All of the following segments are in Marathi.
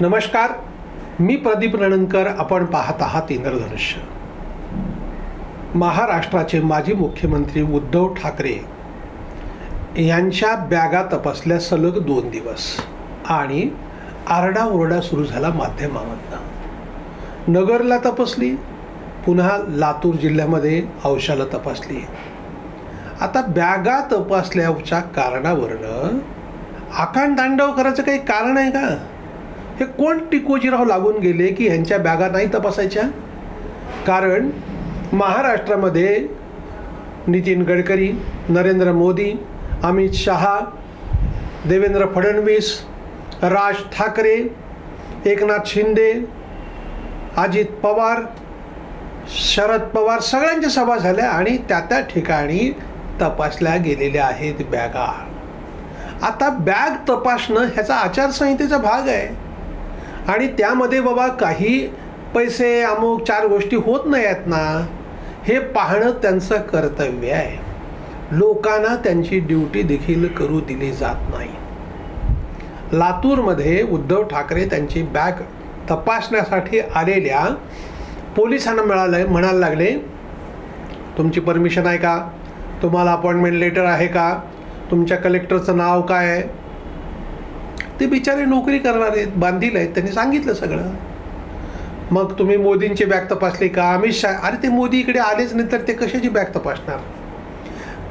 नमस्कार मी प्रदीप रणनकर आपण पाहत आहात इंद्रधनुष्य. महाराष्ट्राचे माजी मुख्यमंत्री उद्धव ठाकरे यांच्या बॅगा तपासल्या सलग दोन दिवस आणि आरडाओरडा सुरू झाला माध्यमामधनं. नगरला तपासली पुन्हा लातूर जिल्ह्यामध्ये औशाला तपासली. आता बॅगा तपासल्याच्या कारणावरनं आकांड तांडव करायचं काही कारण आहे का? हे कोण टिकोजीराव लागून गेले की ह्यांच्या बॅगा नाही तपासायच्या? कारण महाराष्ट्रामध्ये नितीन गडकरी नरेंद्र मोदी अमित शहा देवेंद्र फडणवीस राज ठाकरे एकनाथ शिंदे अजित पवार शरद पवार सगळ्यांच्या सभा झाल्या आणि त्या त्या ठिकाणी तपासल्या गेलेल्या आहेत बॅगा. आता बॅग तपासणं ह्याचा आचारसंहितेचा भाग आहे. आणि त्यामध्ये बाबा काही पैसे अमुक चार गोष्टी होत नाही आहेत ना हे पाहणं त्यांचं कर्तव्य आहे. लोकांना त्यांची ड्युटी देखील करू दिली जात नाही. लातूरमध्ये उद्धव ठाकरे त्यांची बॅग तपासण्यासाठी आलेल्या पोलिसांना मिळालं म्हणायला लागले तुमची परमिशन आहे का? तुम्हाला अपॉइंटमेंट लेटर आहे का? तुमच्या कलेक्टरचं नाव काय आहे? ते बिचारे नोकरी करणार आहेत बांधील आहेत त्यांनी सांगितलं सगळं. मग तुम्ही मोदींची बॅग तपासली का? अमित शाह अरे ते मोदी इकडे आलेच नाही तर ते कशाची बॅग तपासणार?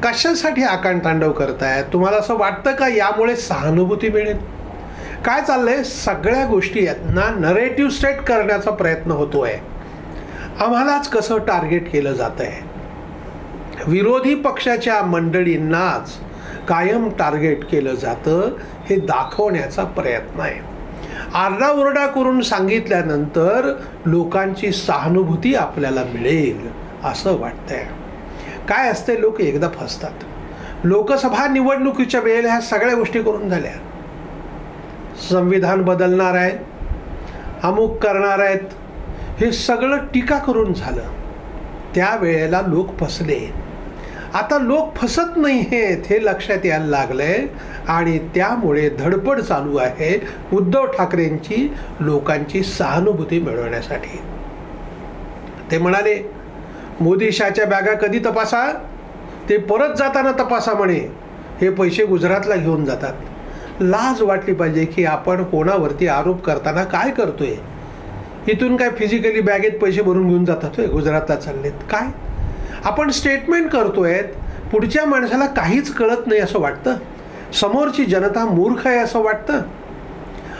कशासाठी आकांड तांडव करतायत तुम्हाला असं वाटतं का यामुळे सहानुभूती मिळेल? काय चाललंय? सगळ्या गोष्टी आहेत ना नरेटिव्ह सेट करण्याचा प्रयत्न होतो आहे आम्हालाच कसं टार्गेट केलं जात आहे विरोधी पक्षाच्या मंडळींनाच कायम टार्गेट केलं जातं हे दाखवण्याचा प्रयत्न आहे. आरडाओरडा करून सांगितल्यानंतर लोकांची सहानुभूती आपल्याला मिळेल असं वाटतंय. काय असते लोक एकदा फसतात. लोकसभा निवडणुकीच्या वेळेला ह्या सगळ्या गोष्टी करून झाल्या. संविधान बदलणार आहे अमुक करणार आहेत. हे सगळं टीका करून झालं. त्यावेळेला लोक फसले. आता लोक फसत नाही आहेत हे लक्षात यायला लागलंय. आणि त्यामुळे धडपड चालू आहे उद्धव ठाकरेंची लोकांची सहानुभूती मिळवण्यासाठी. ते म्हणाले मोदी शाच्या बॅगा कधी तपासा? ते परत जाताना तपासा म्हणे. हे पैसे गुजरातला घेऊन जातात. लाज वाटली पाहिजे की आपण कोणावरती आरोप करताना काय करतोय? इथून काय फिजिकली बॅगेत पैसे भरून घेऊन जातात गुजरातला चाललेत. काय? आपण स्टेटमेंट करतोय पुढच्या माणसाला काहीच कळत नाही असं वाटतं? समोरची जनता मूर्ख आहे असं वाटतं?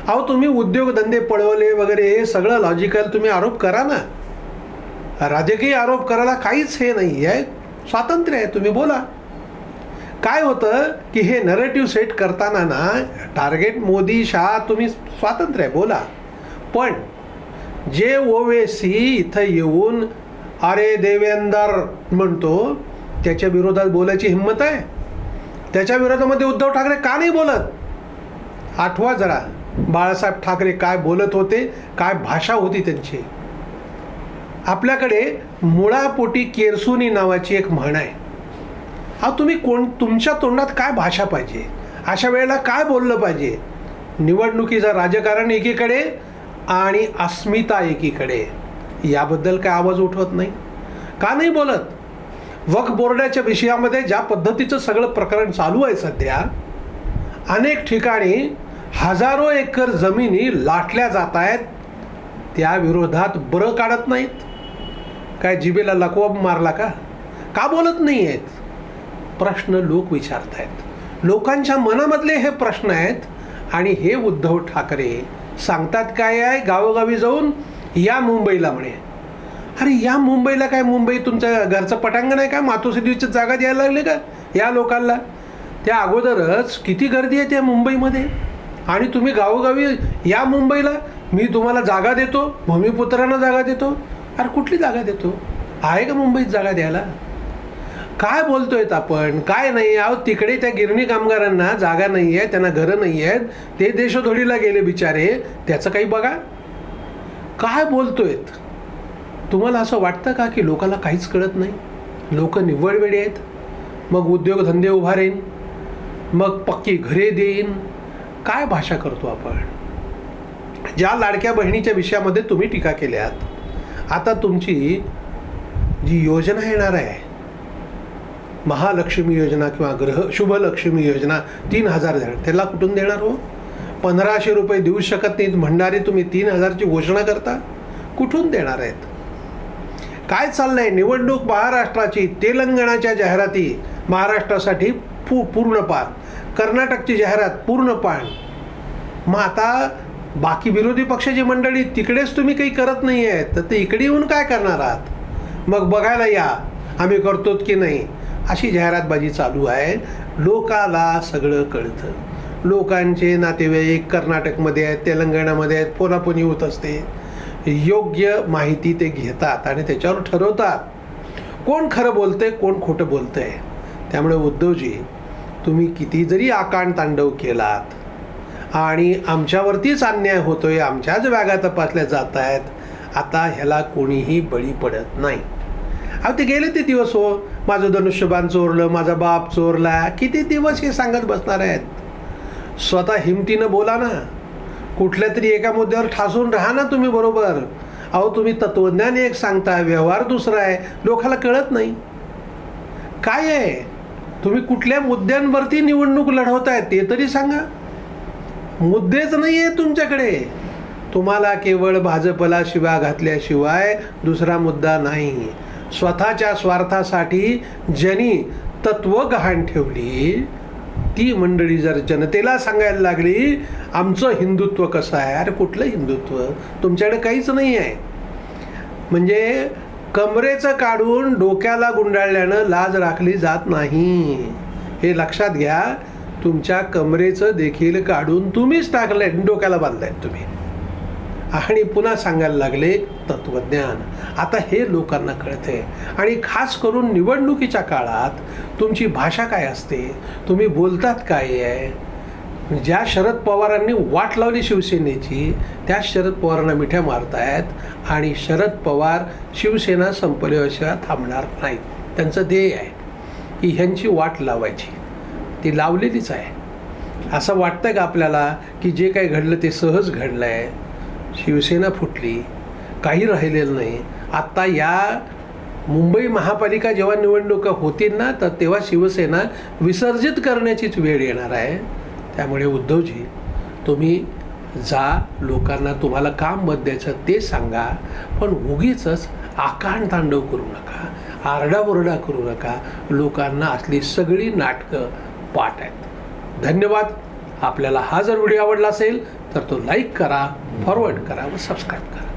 अहो तुम्ही उद्योगधंदे पळवले वगैरे हे सगळं लॉजिकल तुम्ही आरोप करा ना. राजकीय आरोप करायला काहीच हे नाही आहे स्वातंत्र्य आहे तुम्ही बोला. काय होतं की हे नरेटिव्ह सेट करताना ना टार्गेट मोदी शाह तुम्ही स्वातंत्र्य आहे बोला. पण जे ओवेसी इथं येऊन अरे देवेंदर म्हणतो त्याच्या विरोधात बोलायची हिंमत आहे. त्याच्या विरोधामध्ये उद्धव ठाकरे का नाही बोलत? आठवा जरा बाळासाहेब ठाकरे काय बोलत होते काय भाषा होती त्यांची. आपल्याकडे मुळापोटी केरसुनी नावाची एक म्हण आहे. हा तुम्ही कोण तुमच्या तोंडात काय भाषा पाहिजे? अशा वेळेला काय बोललं पाहिजे? निवडणुकीचं राजकारण एकीकडे आणि अस्मिता एकीकडे. याबद्दल काय आवाज उठवत नाही? का नाही बोलत? वक बोर्डाच्या विषयामध्ये ज्या पद्धतीचं सगळं प्रकरण चालू आहे सध्या अनेक ठिकाणी हजारो एकर जमिनी लाटल्या जात आहेत त्या विरोधात बरं काढत नाहीत. काय जिबेला लकवाब मारला का? का बोलत नाही आहेत प्रश्न लोक विचारत आहेत लोकांच्या मनामधले हे प्रश्न आहेत आणि हे उद्धव ठाकरे सांगतात काय आहे? गावोगावी जाऊन या मुंबईला म्हणे. अरे या मुंबईला काय मुंबई तुमचं घरचं पटांगण आहे का? मातोश्रीची जागा द्यायला लागले का? या लोकांना. त्या अगोदरच किती गर्दी आहे त्या मुंबईमध्ये? आणि तुम्ही गावोगावी या मुंबईला मी तुम्हाला जागा देतो भूमिपुत्रांना जागा देतो. अरे कुठली जागा देतो? आहे का मुंबईत जागा द्यायला? काय बोलतोयत आपण? काय नाही अहो तिकडे त्या गिरणी कामगारांना जागा नाही आहे त्यांना घरं नाही आहेत ते देशोधडीला गेले बिचारे. त्याचं काही बघा. काय बोलतोयत? तुम्हाला असं वाटतं का की लोकांना काहीच कळत नाही? लोक निव्वळवेळी आहेत. मग उद्योगधंदे उभारेन मग पक्की घरे देईन. काय भाषा करतो आपण? ज्या लाडक्या बहिणीच्या विषयामध्ये तुम्ही टीका केल्यात आता तुमची जी योजना येणार आहे महालक्ष्मी योजना किंवा ग्रह शुभलक्ष्मी योजना तीन हजार देणार त्याला कुठून देणार हो? पंधराशे रुपये देऊ शकत नाहीत म्हणणारे तुम्ही तीन हजारची घोषणा करता? कुठून देणार आहेत? काय चाललंय? निवडणूक महाराष्ट्राची तेलंगणाच्या जाहिराती महाराष्ट्रासाठी पू पूर्णपान कर्नाटकची जाहिरात पूर्णपान मग आता बाकी विरोधी पक्षाची मंडळी तिकडेच तुम्ही काही करत नाही आहेत तर ते इकडे येऊन काय करणार आहात? मग बघायला या आम्ही करतोत की नाही? अशी जाहिरातबाजी चालू आहे. लोकाला सगळं कळतं. लोकांचे नातेवाईक कर्नाटकमध्ये आहेत तेलंगणामध्ये आहेत पोनापोनी होत असते. योग्य माहिती ते घेतात आणि त्याच्यावर ठरवतात. कोण खरं बोलतंय कोण खोटं बोलतंय. त्यामुळे उद्धवजी तुम्ही किती जरी आकांड तांडव केलात आणि आमच्यावरतीच अन्याय होतोय आमच्याच बॅगा तपासल्या जात आहेत आता ह्याला कोणीही बळी पडत नाही. अहो ते गेले ते दिवस हो. माझं धनुष्यबाण चोरलं माझा बाप चोरला. किती दिवस हे सांगत बसणार आहेत? स्वतः हिमतीनं बोला ना. कुठल्या तरी एका मुद्द्यावर ठासून राहा ना तुम्ही बरोबर. अहो तुम्ही तत्वज्ञान एक सांगता व्यवहार दुसरा आहे. लोकाला कळत नाही. काय आहे? तुम्ही कुठल्या मुद्द्यांवरती निवडणूक लढवताय ते तरी सांगा. मुद्देच नाही आहे तुमच्याकडे. तुम्हाला केवळ भाजपला शिवा घातल्याशिवाय दुसरा मुद्दा नाही. स्वतःच्या स्वार्थासाठी ज्यांनी तत्व गहाण ठेवली ती मंडळी जर जनतेला सांगायला लागली आमचं हिंदुत्व कसं आहे? अरे कुठलं हिंदुत्व? तुमच्याकडे काहीच नाही आहे म्हणजे कमरेचं काढून डोक्याला गुंडाळल्यानं लाज राखली जात नाही. हे लक्षात घ्या तुमच्या कमरेचं देखील काढून तुम्हीच टाकलंय डोक्याला बांधलंय तुम्ही. आणि पुन्हा सांगायला लागले तत्वज्ञान. आता हे लोकांना कळते आणि खास करून निवडणुकीच्या काळात तुमची भाषा काय असते? तुम्ही बोलतात काय आहे ज्या शरद पवारांनी वाट लावली शिवसेनेची त्या शरद पवारांना मिठ्या मारतायत आणि शरद पवार शिवसेना संपल्याशिवाय थांबणार नाहीत. त्यांचं ध्येय आहे की ह्यांची वाट लावायची. ती लावलेलीच आहे. असं वाटतं का आपल्याला की जे काही घडलं ते सहज घडलं आहे शिवसेना फुटली. काही राहिलेलं नाही. आत्ता या मुंबई महापालिका जेव्हा निवडणुका होतील ना तर तेव्हा शिवसेना विसर्जित करण्याचीच वेळ येणार आहे. त्यामुळे उद्धवजी तुम्ही जा लोकांना तुम्हाला काम मत द्यायचं ते सांगा पण उगीच आकांड तांडव करू नका आरडाओरडा करू नका. लोकांना असली सगळी नाटकं पाठ आहेत. धन्यवाद. आपल्याला हा जर व्हिडिओ आवडला असेल तर तो लाईक करा फॉरवर्ड करा व सबस्क्राईब करा.